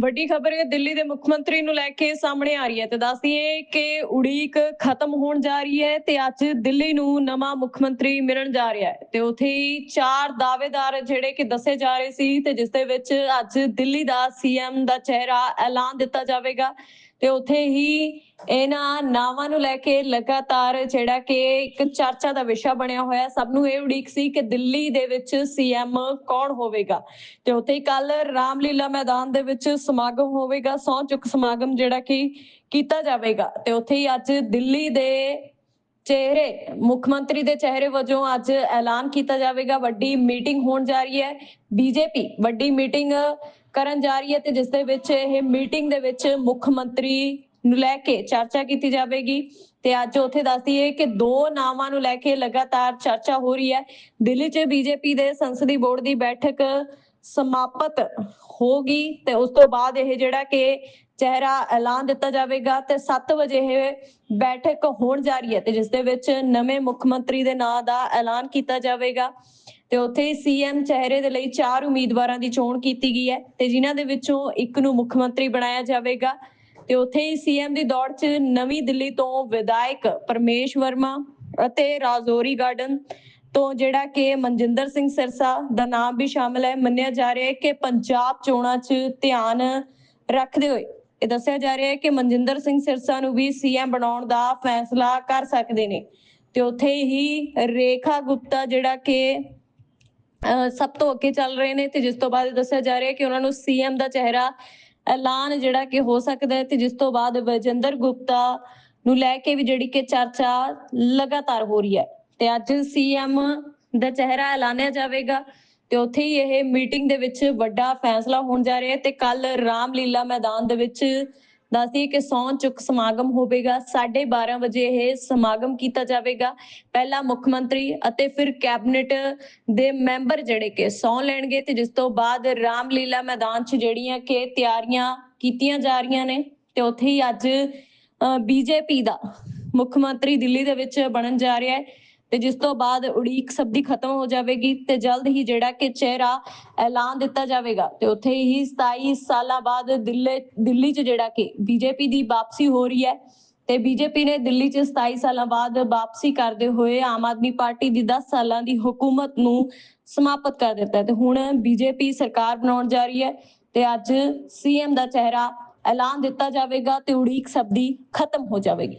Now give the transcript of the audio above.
ਵੱਡੀ ਖਬਰ ਹੈ ਦਿੱਲੀ ਦੇ ਮੁੱਖ ਮੰਤਰੀ ਨੂੰ ਲੈ ਕੇ ਸਾਹਮਣੇ ਆ ਰਹੀ ਹੈ ਤੇ ਦੱਸਦੀਏ ਕਿ ਉਡੀਕ ਖਤਮ ਹੋਣ ਜਾ ਰਹੀ ਹੈ ਤੇ ਅੱਜ ਦਿੱਲੀ ਨੂੰ ਨਵਾਂ ਮੁੱਖ ਮੰਤਰੀ ਮਿਲਣ ਜਾ ਰਿਹਾ ਹੈ ਤੇ ਉੱਥੇ ਹੀ ਚਾਰ ਦਾਅਵੇਦਾਰ ਜਿਹੜੇ ਕਿ ਦੱਸੇ ਜਾ ਰਹੇ ਸੀ ਤੇ ਜਿਸ ਦੇ ਵਿੱਚ ਅੱਜ ਦਿੱਲੀ ਦਾ ਸੀਐਮ ਦਾ ਚਿਹਰਾ ਐਲਾਨ ਦਿੱਤਾ ਜਾਵੇਗਾ। ਤੇ ਉੱਥੇ ਹੀ ਇਹਨਾਂ ਨਾਵਾਂ ਨੂੰ ਲੈ ਕੇ ਲਗਾਤਾਰ ਜਿਹੜਾ ਕਿ ਇੱਕ ਚਰਚਾ ਦਾ ਵਿਸ਼ਾ ਬਣਿਆ ਹੋਇਆ। ਸਭ ਨੂੰ ਇਹ ਉਡੀਕ ਸੀ ਕਿ ਦਿੱਲੀ ਦੇ ਵਿੱਚ ਸੀਐਮ ਕੌਣ ਹੋਵੇਗਾ? ਤੇ ਉੱਥੇ ਹੀ ਕੱਲ ਰਾਮਲੀਲਾ ਮੈਦਾਨ ਦੇ ਵਿੱਚ ਸਮਾਗਮ ਹੋਵੇਗਾ ਸਹੁੰ ਚੁੱਕ ਸਮਾਗਮ ਜਿਹੜਾ ਕਿ ਕੀਤਾ ਜਾਵੇਗਾ। ਤੇ ਉੱਥੇ ਹੀ ਅੱਜ ਦਿੱਲੀ ਦੇ ਚਿਹਰੇ, ਮੁੱਖ ਮੰਤਰੀ ਦੇ ਚਿਹਰੇ ਵਜੋਂ ਅੱਜ ਐਲਾਨ ਕੀਤਾ ਜਾਵੇਗਾ। ਵੱਡੀ ਮੀਟਿੰਗ ਹੋਣ ਜਾ ਰਹੀ ਹੈ। ਬੀਜੇਪੀ ਵੱਡੀ ਮੀਟਿੰਗ ਕਰਨ ਜਾ ਰਹੀ ਹੈ ਤੇ ਜਿਸ ਦੇ ਵਿੱਚ ਇਹ ਮੀਟਿੰਗ ਦੇ ਵਿੱਚ ਮੁੱਖ ਮੰਤਰੀ ਨੂੰ ਲੈ ਕੇ ਚਰਚਾ ਕੀਤੀ ਜਾਵੇਗੀ। ਤੇ ਅੱਜ ਉੱਥੇ ਦੱਸਦੀ ਹੈ ਕਿ ਦੋ ਨਾਵਾਂ ਨੂੰ ਲੈ ਕੇ ਲਗਾਤਾਰ ਚਰਚਾ ਹੋ ਰਹੀ ਹੈ। ਦਿੱਲੀ 'ਚ ਬੀਜੇਪੀ ਦੇ ਸੰਸਦੀ ਬੋਰਡ ਦੀ ਬੈਠਕ ਸਮਾਪਤ ਹੋਗੀ ਤੇ ਉਸ ਤੋਂ ਬਾਅਦ ਇਹ ਜਿਹੜਾ ਕਿ ਚਿਹਰਾ ਐਲਾਨ ਦਿੱਤਾ ਜਾਵੇਗਾ ਤੇ 7 ਵਜੇ ਇਹ ਬੈਠਕ ਹੋਣ ਜਾ ਰਹੀ ਹੈ ਤੇ ਜਿਸ ਦੇ ਵਿੱਚ ਨਵੇਂ ਮੁੱਖ ਮੰਤਰੀ ਦੇ ਨਾਂ ਦਾ ਐਲਾਨ ਕੀਤਾ ਜਾਵੇਗਾ ਤੇ ਉੱਥੇ ਸੀਐਮ ਚਿਹਰੇ ਦੇ ਲਈ ਚਾਰ ਉਮੀਦਵਾਰਾਂ ਦੀ ਚੋਣ ਕੀਤੀ ਗਈ ਹੈ ਤੇ ਜਿਨ੍ਹਾਂ ਦੇ ਵਿੱਚੋਂ ਇੱਕ ਨੂੰ ਮੁੱਖ ਮੰਤਰੀ ਬਣਾਇਆ ਜਾਵੇਗਾ ਤੇ ਉੱਥੇ ਹੀ ਸੀਐਮ ਦੀ ਦੌੜ 'ਚ ਨਵੀਂ ਦਿੱਲੀ ਤੋਂ ਵਿਧਾਇਕ ਪਰਮੇਸ਼ ਵਰਮਾ ਅਤੇ ਰਾਜੌਰੀ ਗਾਰਡਨ ਤੋਂ ਜਿਹੜਾ ਕਿ ਮਨਜਿੰਦਰ ਸਿੰਘ ਸਿਰਸਾ ਦਾ ਨਾਮ ਵੀ ਸ਼ਾਮਲ ਹੈ, ਮੰਨਿਆ ਜਾ ਰਿਹਾ ਹੈ ਕਿ ਪੰਜਾਬ ਚੋਣਾਂ 'ਚ ਧਿਆਨ ਰੱਖਦੇ ਹੋਏ ਇਹ ਦੱਸਿਆ ਜਾ ਰਿਹਾ ਹੈ ਕਿ ਮਨਜਿੰਦਰ ਸਿੰਘ ਸਿਰਸਾ ਨੂੰ ਵੀ ਸੀਐਮ ਬਣਾਉਣ ਦਾ ਫੈਸਲਾ ਕਰ ਸਕਦੇ ਨੇ। ਤੇ ਉੱਥੇ ਹੀ ਰੇਖਾ ਗੁਪਤਾ ਜਿਹੜਾ ਕਿ ਸਭ ਤੋਂ ਅੱਗੇ ਚੱਲ ਰਹੇ ਨੇ ਤੇ ਜਿਸ ਤੋਂ ਬਾਅਦ ਦੱਸਿਆ ਜਾ ਰਿਹਾ ਹੈ ਕਿ ਉਹਨਾਂ ਨੂੰ ਸੀਐਮ ਦਾ ਚਿਹਰਾ ਐਲਾਨ ਜਿਹੜਾ ਕਿ ਹੋ ਸਕਦਾ ਹੈ ਤੇ ਜਿਸ ਤੋਂ ਬਾਅਦ ਵਿਜੇਂਦਰ ਗੁਪਤਾ ਨੂੰ ਲੈ ਕੇ ਵੀ ਜਿਹੜੀ ਕਿ ਚਰਚਾ ਲਗਾਤਾਰ ਹੋ ਰਹੀ ਹੈ। ਤੇ ਅੱਜ ਸੀਐਮ ਦਾ ਚਿਹਰਾ ਐਲਾਨਿਆ ਜਾਵੇਗਾ ਤੇ ਉੱਥੇ ਹੀ ਇਹ ਮੀਟਿੰਗ ਦੇ ਵਿੱਚ ਵੱਡਾ ਫੈਸਲਾ ਹੋਣ ਜਾ ਰਿਹਾ ਹੈ ਤੇ ਕੱਲ ਰਾਮਲੀਲਾ ਮੈਦਾਨ ਦੇ ਵਿੱਚ ਦੱਸਦੀ ਕਿ ਸੌਂ ਚੁੱਕ ਸਮਾਗਮ ਹੋਵੇਗਾ 12:30 ਵਜੇ ਇਹ ਸਮਾਗਮ ਕੀਤਾ ਜਾਵੇਗਾ। ਪਹਿਲਾ ਮੁੱਖ ਮੰਤਰੀ ਅਤੇ ਫਿਰ ਕੈਬਨਿਟ ਦੇ ਮੈਂਬਰ ਜਿਹੜੇ ਕਿ ਸੌਂ ਲੈਣਗੇ ਤੇ ਜਿਸ ਤੋਂ ਬਾਅਦ ਰਾਮਲੀਲਾ ਮੈਦਾਨ 'ਚ ਜਿਹੜੀਆਂ ਕਿ ਤਿਆਰੀਆਂ ਕੀਤੀਆਂ ਜਾ ਰਹੀਆਂ ਨੇ ਤੇ ਉੱਥੇ ਹੀ ਅੱਜ ਬੀਜੇਪੀ ਦਾ ਮੁੱਖ ਮੰਤਰੀ ਦਿੱਲੀ ਦੇ ਵਿੱਚ ਬਣਨ ਜਾ ਰਿਹਾ ਹੈ। ਤੇ ਜਿਸ ਤੋਂ ਬਾਅਦ ਉਡੀਕ ਸਭ ਦੀ ਖਤਮ ਹੋ ਜਾਵੇਗੀ ਤੇ ਜਲਦ ਹੀ ਜਿਹੜਾ ਕਿ ਚਿਹਰਾ ਐਲਾਨ ਦਿੱਤਾ ਜਾਵੇਗਾ ਤੇ ਉੱਥੇ ਹੀ 27 ਸਾਲਾਂ ਬਾਅਦ ਦਿੱਲੀ ਦਿੱਲੀ 'ਚ ਜਿਹੜਾ ਕਿ ਬੀਜੇਪੀ ਦੀ ਵਾਪਸੀ ਹੋ ਰਹੀ ਹੈ ਤੇ ਬੀਜੇਪੀ ਨੇ ਦਿੱਲੀ 'ਚ 27 ਸਾਲਾਂ ਬਾਅਦ ਵਾਪਸੀ ਕਰਦੇ ਹੋਏ ਆਮ ਆਦਮੀ ਪਾਰਟੀ ਦੀ 10 ਸਾਲਾਂ ਦੀ ਹਕੂਮਤ ਨੂੰ ਸਮਾਪਤ ਕਰ ਦਿੱਤਾ ਤੇ ਹੁਣ ਬੀਜੇਪੀ ਸਰਕਾਰ ਬਣਾਉਣ ਜਾ ਰਹੀ ਹੈ ਤੇ ਅੱਜ ਸੀਐਮ ਦਾ ਚਿਹਰਾ ਐਲਾਨ ਦਿੱਤਾ ਜਾਵੇਗਾ ਤੇ ਉਡੀਕ ਸਭ ਦੀ ਖਤਮ ਹੋ ਜਾਵੇਗੀ।